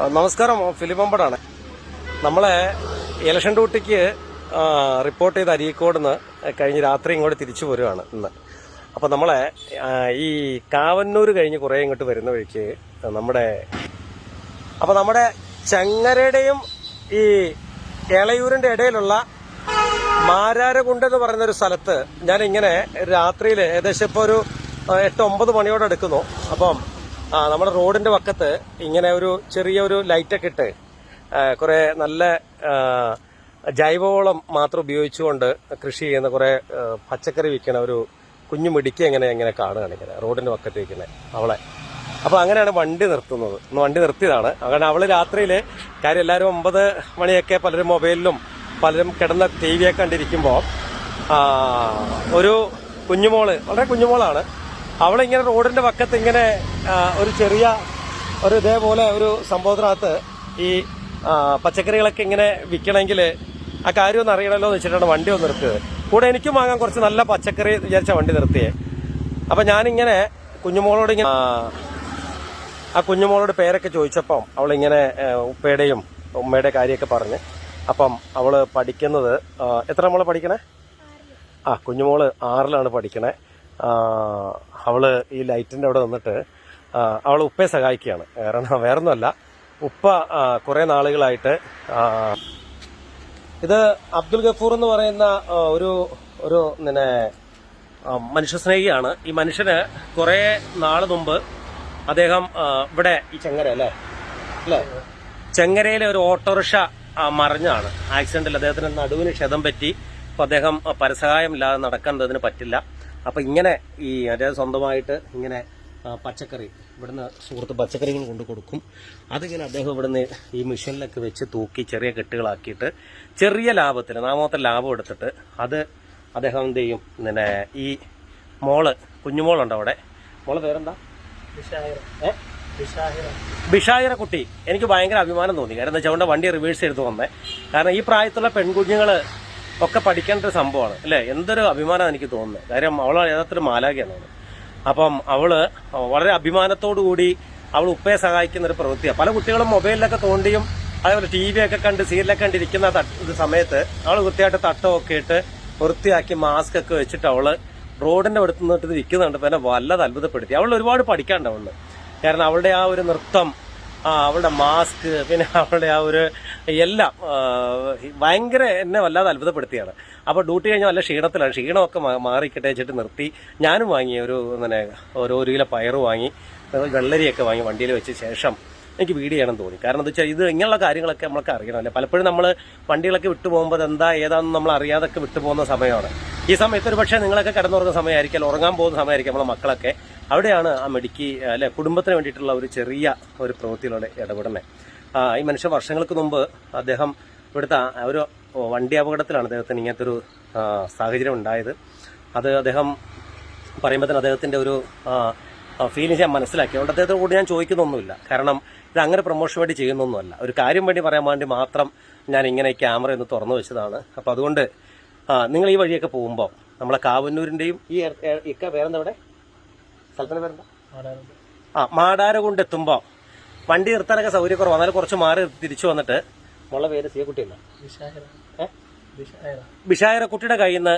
നമസ്കാരം ഫിലിപ്പമ്പടാണ് നമ്മളെ ഇലക്ഷൻ ഡ്യൂട്ടിക്ക് റിപ്പോർട്ട് ചെയ്ത അരീക്കോട് നിന്ന് കഴിഞ്ഞ് രാത്രി ഇങ്ങോട്ട് തിരിച്ചു വരുവാണ് ഇന്ന്. അപ്പോൾ നമ്മളെ ഈ കാവന്നൂർ കഴിഞ്ഞ് കുറേ ഇങ്ങോട്ട് വരുന്ന വഴിക്ക് നമ്മുടെ അപ്പോൾ നമ്മുടെ ചങ്ങരയുടെയും ഈ കേളയൂരിന്റെ ഇടയിലുള്ള മാരാരകുണ്ട് എന്ന് പറയുന്ന ഒരു സ്ഥലത്ത് ഞാൻ ഇങ്ങനെ രാത്രിയിൽ ഏകദേശം ഇപ്പോൾ ഒരു എട്ട് ഒമ്പത് മണിയോടെ എടുക്കുന്നു. അപ്പം ആ, നമ്മുടെ റോഡിന്റെ പക്കത്ത് ഇങ്ങനെ ഒരു ചെറിയ ഒരു ലൈറ്റൊക്കെ ഇട്ട് കുറെ നല്ല ജൈവവളം മാത്രം ഉപയോഗിച്ചുകൊണ്ട് കൃഷി ചെയ്യുന്ന കുറെ പച്ചക്കറി വിൽക്കണ ഒരു കുഞ്ഞു മിടിക്ക് എങ്ങനെ എങ്ങനെ കാണുകയാണ് ഇങ്ങനെ റോഡിന്റെ പക്കത്ത് ഇരിക്കുന്നത് അവളെ. അപ്പൊ അങ്ങനെയാണ് വണ്ടി നിർത്തുന്നത്. ഇന്ന് വണ്ടി നിർത്തിയതാണ്. അങ്ങനെ അവൾ രാത്രിയിൽ കാര്യം എല്ലാവരും ഒമ്പത് മണിയൊക്കെ പലരും മൊബൈലിലും പലരും കിടന്ന ടി വിയൊക്കെ കണ്ടിരിക്കുമ്പോൾ ഒരു കുഞ്ഞുമോൾ വളരെ കുഞ്ഞുമോളാണ്. അവളിങ്ങനെ റോഡിന്റെ പക്കത്ത് ഇങ്ങനെ ഒരു ചെറിയ ഒരു ഇതേപോലെ ഒരു സംഭവത്തിനകത്ത് ഈ പച്ചക്കറികളൊക്കെ ഇങ്ങനെ വിൽക്കണമെങ്കിൽ ആ കാര്യം ഒന്ന് അറിയണമല്ലോ എന്ന് വെച്ചിട്ടാണ് വണ്ടി ഒന്ന് നിർത്തിയത്. കൂടെ എനിക്കും വാങ്ങാൻ കുറച്ച് നല്ല പച്ചക്കറി വിചാരിച്ച വണ്ടി നിർത്തിയേ. അപ്പൊ ഞാനിങ്ങനെ കുഞ്ഞുമോളോട് ഇങ്ങനെ ആ, കുഞ്ഞുമോളോട് പേരൊക്കെ ചോദിച്ചപ്പം അവളിങ്ങനെ ഇങ്ങനെ ഉപ്പയുടെയും ഉമ്മയുടെ കാര്യമൊക്കെ പറഞ്ഞ് അപ്പം അവൾ പഠിക്കുന്നത് എത്ര മോളെ പഠിക്കണേ? ആ കുഞ്ഞുമോൾ ആറിലാണ് പഠിക്കണേ. അവൾ ഈ ലൈറ്റിന്റെ അവിടെ നിന്നിട്ട് അവൾ ഉപ്പയെ സഹായിക്കുകയാണ്. കാരണം വേറൊന്നുമല്ല. ഉപ്പ കുറേ നാളുകളായിട്ട് ഇത് അബ്ദുൽ ഗഫൂർ എന്ന് പറയുന്ന ഒരു ഒരു പിന്നെ മനുഷ്യ മനുഷ്യസ്നേഹിയാണ്. ഈ മനുഷ്യന് കുറെ നാൾ മുമ്പ് അദ്ദേഹം ഇവിടെ ഈ ചെങ്ങര അല്ലേ? അല്ലേ? ചെങ്ങരയിലെ ഒരു ഓട്ടോറിക്ഷ മറിഞ്ഞാണ്. ആക്സിഡന്റിൽ അദ്ദേഹത്തിന് നടുവിന് ക്ഷതം പറ്റി. അപ്പൊ അദ്ദേഹം പരസഹായമില്ലാതെ നടക്കാൻ അതിന് പറ്റില്ല. അപ്പൊ ഇങ്ങനെ ഈ അതായത് സ്വന്തമായിട്ട് ഇങ്ങനെ പച്ചക്കറി ഇവിടുന്ന് സുഹൃത്ത് പച്ചക്കറികൾ കൊണ്ട് കൊടുക്കും. അതിങ്ങനെ അദ്ദേഹം ഇവിടുന്ന് ഈ മിഷനിലൊക്കെ വെച്ച് തൂക്കി ചെറിയ കെട്ടുകളാക്കിയിട്ട് ചെറിയ ലാഭത്തിന് നാമത്തെ ലാഭം എടുത്തിട്ട് അത് അദ്ദേഹം എന്ത് ചെയ്യും? പിന്നെ ഈ മോൾ കുഞ്ഞുമോളുണ്ട് അവിടെ? മോൾ പേരെന്താ? ഏ? ബിഷായിര കുട്ടി. എനിക്ക് ഭയങ്കര അഭിമാനം തോന്നി. കാരണം എന്താ വെച്ചാൽ വണ്ടി റിവേഴ്സ് എടുത്ത് വന്നേ. കാരണം ഈ പ്രായത്തിലുള്ള പെൺകുഞ്ഞുങ്ങൾ ഒക്കെ പഠിക്കേണ്ട ഒരു സംഭവമാണ്. അല്ലേ? എന്തൊരു അഭിമാനം എനിക്ക് തോന്നുന്നത്. കാര്യം അവൾ യഥാർത്ഥത്തിൽ മാലാഖയാണ്. അപ്പം അവൾ വളരെ കൂടി അവൾ ഉപ്പയെ സഹായിക്കുന്ന ഒരു പ്രവൃത്തിയാണ്. പല കുട്ടികളും മൊബൈലിലൊക്കെ തോണ്ടിയും അതേപോലെ ടി വി ഒക്കെ കണ്ട് സീരിയലൊക്കെ കണ്ടിരിക്കുന്ന സമയത്ത് അവൾ വൃത്തിയായിട്ട് തട്ടമൊക്കെ ഇട്ട് വൃത്തിയാക്കി മാസ്ക് ഒക്കെ വെച്ചിട്ട് അവൾ റോഡിന്റെ അടുത്ത് നിന്നിട്ട് ഇരിക്കുന്നുണ്ട്. പിന്നെ വല്ലത് അത്ഭുതപ്പെടുത്തി. അവൾ ഒരുപാട് പഠിക്കാണ്ട് അവൾ. കാരണം അവളുടെ ആ ഒരു നൃത്തം അവളുടെ മാസ്ക് പിന്നെ അവളുടെ ആ ഒരു എല്ലാം ഭയങ്കര എന്നെ വല്ലാതെ അത്ഭുതപ്പെടുത്തിയാണ്. അപ്പോൾ ഡ്യൂട്ടി കഴിഞ്ഞാൽ നല്ല ക്ഷീണത്തിലാണ്. ക്ഷീണമൊക്കെ മാറിക്കിട്ടെ വെച്ചിട്ട് നിർത്തി. ഞാനും വാങ്ങി ഒരു ഇങ്ങനെ ഓരോ ഒരു കിലോ പയറ് വാങ്ങി വെള്ളരിയൊക്കെ വാങ്ങി വണ്ടിയിൽ വെച്ച ശേഷം എനിക്ക് വീഡിയോ ചെയ്യണം തോന്നി. കാരണം എന്താ വെച്ചാൽ ഇത് ഇങ്ങനെയുള്ള കാര്യങ്ങളൊക്കെ നമ്മൾക്ക് അറിയണമല്ലേ? പലപ്പോഴും നമ്മൾ വണ്ടികളൊക്കെ വിട്ടു പോകുമ്പോൾ എന്താ ഏതാണെന്ന് നമ്മൾ അറിയാതൊക്കെ വിട്ടു പോകുന്ന സമയമാണ്. ഈ സമയത്ത് ഒരു പക്ഷേ നിങ്ങളൊക്കെ കിടന്നുറങ്ങുന്ന സമയമായിരിക്കും ഉറങ്ങാൻ പോകുന്ന സമയമായിരിക്കും നമ്മളെ മക്കളൊക്കെ. അവിടെയാണ് ആ മെഡിക്ക് അല്ലെ കുടുംബത്തിന് വേണ്ടിയിട്ടുള്ള ഒരു ചെറിയ ഒരു പ്രവൃത്തിയിലൂടെ ഇടപെടുന്നത് ഈ മനുഷ്യ വർഷങ്ങൾക്ക് മുമ്പ് അദ്ദേഹം ഇവിടുത്തെ ഒരു വണ്ടി അപകടത്തിലാണ് അദ്ദേഹത്തിന് ഇങ്ങനത്തെ ഒരു സാഹചര്യം ഉണ്ടായത്. അത് അദ്ദേഹം പറയുമ്പോൾ തന്നെ അദ്ദേഹത്തിന്റെ ഒരു ഫീലിങ്സ് ഞാൻ മനസ്സിലാക്കി. അതുകൊണ്ട് അദ്ദേഹത്തോട് ഞാൻ ചോദിക്കുന്നൊന്നുമില്ല. കാരണം ഇത് അങ്ങനെ പ്രൊമോഷൻ വേണ്ടി ചെയ്യുന്നൊന്നുമല്ല. ഒരു കാര്യം വേണ്ടി പറയാൻ വേണ്ടി മാത്രം ഞാൻ ഇങ്ങനെ ക്യാമറ ഒന്ന് തുറന്നു വെച്ചതാണ്. അപ്പോൾ അതുകൊണ്ട് നിങ്ങൾ ഈ വഴിയൊക്കെ പോകുമ്പോൾ നമ്മളെ കാവന്നൂരിന്റെയും ഈ ഇക്ക വേറെന്താ ഇവിടെ? സ്ഥലത്തിന്റെ പേരെന്താ? ആ മാടാര കൊണ്ട് എത്തുമ്പോൾ വണ്ടി നിർത്താനൊക്കെ സൗകര്യക്കുറവ്. എന്നാലും കുറച്ച് മാറി തിരിച്ചു വന്നിട്ട് മുള്ള പേര് സിയ കുട്ടിയല്ല? ബിഷായര കുട്ടിയുടെ കയ്യിൽ നിന്ന്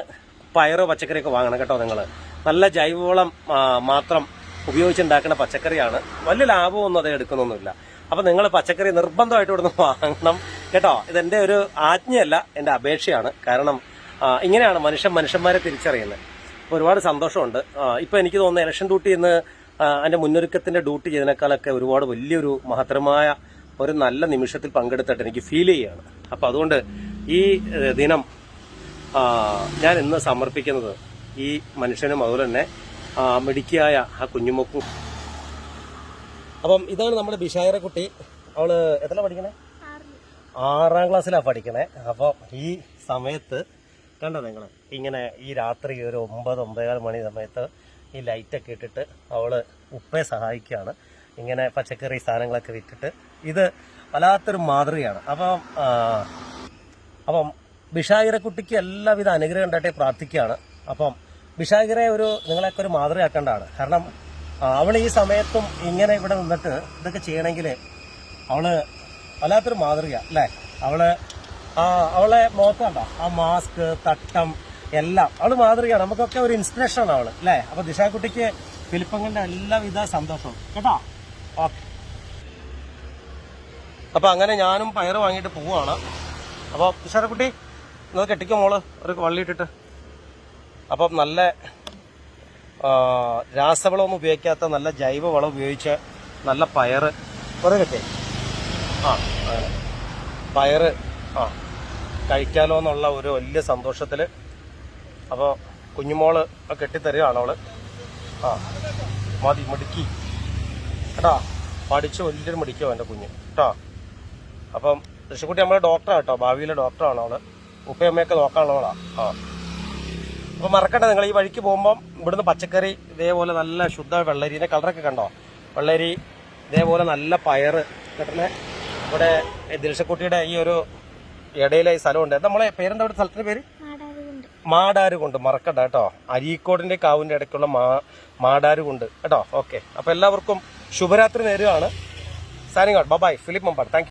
പയറോ പച്ചക്കറിയൊക്കെ വാങ്ങണം കേട്ടോ നിങ്ങൾ നല്ല ജൈവവളം മാത്രം ഉപയോഗിച്ചുണ്ടാക്കുന്ന പച്ചക്കറിയാണ്. വലിയ ലാഭമൊന്നും അത് എടുക്കുന്നൊന്നുമില്ല. അപ്പൊ നിങ്ങൾ പച്ചക്കറി നിർബന്ധമായിട്ട് ഇവിടുന്ന് വാങ്ങണം കേട്ടോ. ഇതെന്റെ ഒരു ആജ്ഞയല്ല എന്റെ അപേക്ഷയാണ്. കാരണം ഇങ്ങനെയാണ് മനുഷ്യൻ മനുഷ്യന്മാരെ തിരിച്ചറിയുന്നത്. ഒരുപാട് സന്തോഷമുണ്ട്. ആ, ഇപ്പൊ എനിക്ക് തോന്നുന്നു ഇലക്ഷൻ ഡ്യൂട്ടി ഇന്ന് ആ, അതിന്റെ മുന്നൊരുക്കത്തിന്റെ ഡ്യൂട്ടി ചെയ്തതിനേക്കാളൊക്കെ ഒരുപാട് വലിയൊരു മഹത്തരമായ ഒരു നല്ല നിമിഷത്തിൽ പങ്കെടുത്തിട്ട് എനിക്ക് ഫീൽ ചെയ്യുകയാണ്. അപ്പോൾ അതുകൊണ്ട് ഈ ദിനം ഞാൻ ഇന്ന് സമർപ്പിക്കുന്നത് ഈ മനുഷ്യനും അതുപോലെ തന്നെ മിടുക്കിയായ ആ കുഞ്ഞുമൊക്കും. അപ്പം ഇതാണ് നമ്മുടെ ബിഷായര കുട്ടി. അവൾ എത്ര പഠിക്കണേ? ആറാം ക്ലാസ്സിലാണ് പഠിക്കണേ. അപ്പോൾ ഈ സമയത്ത് കണ്ടോ നിങ്ങൾ ഇങ്ങനെ ഈ രാത്രി ഒരു ഒമ്പത് ഒമ്പതേകാൽ മണി സമയത്ത് ഈ ലൈറ്റൊക്കെ ഇട്ടിട്ട് അവൾ ഉപ്പയെ സഹായിക്കുകയാണ്. ഇങ്ങനെ പച്ചക്കറി സാധനങ്ങളൊക്കെ വിറ്റിട്ട്. ഇത് വല്ലാത്തൊരു മാതൃകയാണ്. അപ്പം അപ്പം ബിഷായിരെ കുട്ടിക്ക് എല്ലാവിധ അനുഗ്രഹം ഉണ്ടായിട്ട് പ്രാർത്ഥിക്കുകയാണ്. അപ്പം ബിഷായിരെ ഒരു നിങ്ങളെയൊക്കെ ഒരു മാതൃകയാക്കേണ്ടതാണ്. കാരണം അവൾ ഈ സമയത്തും ഇങ്ങനെ ഇവിടെ നിന്നിട്ട് ഇതൊക്കെ ചെയ്യണമെങ്കിൽ അവൾ വല്ലാത്തൊരു മാതൃക അല്ലേ? അവൾ ആ അവളെ മുഖത്ത് ആ മാസ്ക് തട്ടം എല്ലാം. അവൾ മാതൃകയാണ്. നമുക്കൊക്കെ ഒരു ഇൻസ്പിറേഷൻ ആണ് അവൾ അല്ലേ? അപ്പൊ ദിശാക്കുട്ടിക്ക് ഫിലിപ്പങ്ങളുടെ എല്ലാവിധ സന്തോഷവും. കേട്ടോ? ഓക്കെ. അപ്പൊ അങ്ങനെ ഞാനും പയറ് വാങ്ങിയിട്ട് പോവാണ്. അപ്പോൾ ദിശാക്കുട്ടി ഇന്നത് കെട്ടിക്കോ മോൾ? ഒരു വള്ളി ഇട്ടിട്ട്. അപ്പം നല്ല രാസവളമൊന്നും ഉപയോഗിക്കാത്ത നല്ല ജൈവ വളം ഉപയോഗിച്ച് നല്ല പയറ്. കുറേ കിട്ടേ ആ പയറ് ആ കഴിക്കാലോ എന്നുള്ള ഒരു വലിയ സന്തോഷത്തിൽ അപ്പോൾ കുഞ്ഞുമോൾ കെട്ടിത്തരുകയാണ് അവൾ. ആ മതി മിടുക്കി. കേട്ടാ? പഠിച്ച് വലിയൊരു മിടിക്കോ എന്റെ കുഞ്ഞ്. കേട്ടോ? അപ്പം ഋഷിക്കുട്ടി നമ്മളെ ഡോക്ടറാണ് കേട്ടോ. ഭാവിയിലെ ഡോക്ടറാണ് അവൾ. ഉപ്പയമ്മയൊക്കെ നോക്കാനുള്ളവളാ. ആ. അപ്പോൾ മറക്കണ്ട നിങ്ങൾ ഈ വഴിക്ക് പോകുമ്പം ഇവിടുന്ന് പച്ചക്കറി ഇതേപോലെ നല്ല ശുദ്ധ വെള്ളരീന്റെ കളറൊക്കെ കണ്ടോ? വെള്ളരി ഇതേപോലെ നല്ല പയറ്. കിട്ടണേ ഇവിടെ ദിൽഷക്കുട്ടിയുടെ ഈ ഒരു ഇടയിലെ ഈ സ്ഥലമുണ്ട്. നമ്മളെ പേരെന്താ ഇവിടെ സ്ഥലത്തിന്റെ പേര്? നാടാറുണ്ട് മാടാരുകുണ്ട് മറക്കണ്ട കേട്ടോ. അരീക്കോടിന്റെ കാവിന്റെ ഇടയ്ക്കുള്ള മാ മാടാരുകുണ്ട് കേട്ടോ ഓക്കെ അപ്പൊ എല്ലാവർക്കും ശുഭരാത്രി നേരുകയാണ്. Signing out by Philip Mampad thank